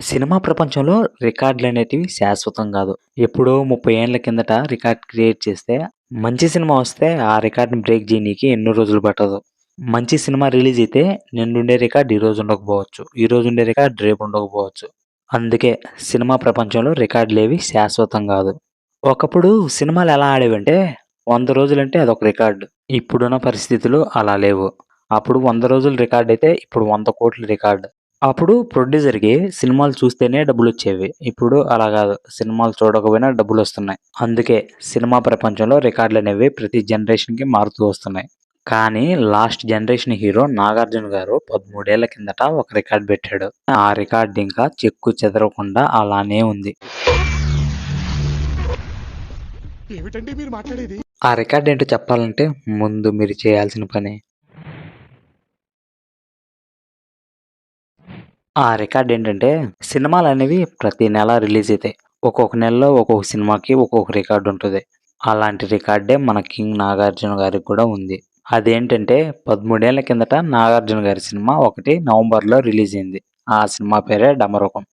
Cinema ప్రపంచంలో రికార్డులు అనేటివి శాశ్వతం కాదు ఎప్పుడో ముప్పై ఏళ్ళ కిందట రికార్డ్ క్రియేట్ చేస్తే, మంచి సినిమా వస్తే ఆ రికార్డ్‌ని బ్రేక్ చేయడానికి ఎన్నో రోజులు పట్టదు. మంచి సినిమా రిలీజ్ అయితే నిన్నుండే రికార్డ్ ఈ రోజు ఉండకపోవచ్చు. ఈ రోజు ఉండే రికార్డ్ రేపు ఉండకపోవచ్చు. అందుకే సినిమా ప్రపంచంలో రికార్డులేవి శాశ్వతం కాదు ఒకప్పుడు సినిమాలు ఎలా ఆడేవంటే వంద రోజులంటే అదొక రికార్డు ఇప్పుడున్న పరిస్థితులు అలా లేవు. అప్పుడు వంద రోజులు రికార్డ్ అయితే ఇప్పుడు వంద కోట్ల రికార్డు అప్పుడు ప్రొడ్యూసర్‌కి సినిమాలు చూస్తేనే డబ్బులొచ్చేవి. ఇప్పుడు అలా గాదు. సినిమాలు చూడకపోయినా డబ్బులొస్తున్నాయి. అందుకే సినిమా ప్రపంచంలో రికార్డులనేవి ప్రతి జనరేషన్‌కి మారుతూ వస్తున్నాయి. కానీ లాస్ట్ జనరేషన్ హీరో 'నాగార్జున' గారు 13 ఏళ్ళ కిందట ఒక రికార్డ్ పెట్టాడు. ఆ రికార్డ్ ఇంకా చెక్కు చెదరకుండా అలానే ఉంది. ఏమిటండి మీరు మాట్లాడేది? ఆ రికార్డ్ ఏంటో చెప్పాలంటే ముందు మీరు చేయాల్సిన పని ఆ రికార్డ్ ఏంటంటే సినిమాలు అనేవి ప్రతి నెల రిలీజ్ అవుతాయి ఒక్కొక్క నెలలో ఒక్కొక్క సినిమాకి ఒక్కొక్క రికార్డు ఉంటుంది అలాంటి రికార్డే మన 'కింగ్ నాగార్జున' గారికి కూడా ఉంది. అదేంటంటే పదమూడేళ్ళ కిందట 'నాగార్జున' గారి సినిమా ఒకటి నవంబర్‌లో రిలీజ్ అయింది. ఆ సినిమా పేరే 'డమరుకం'.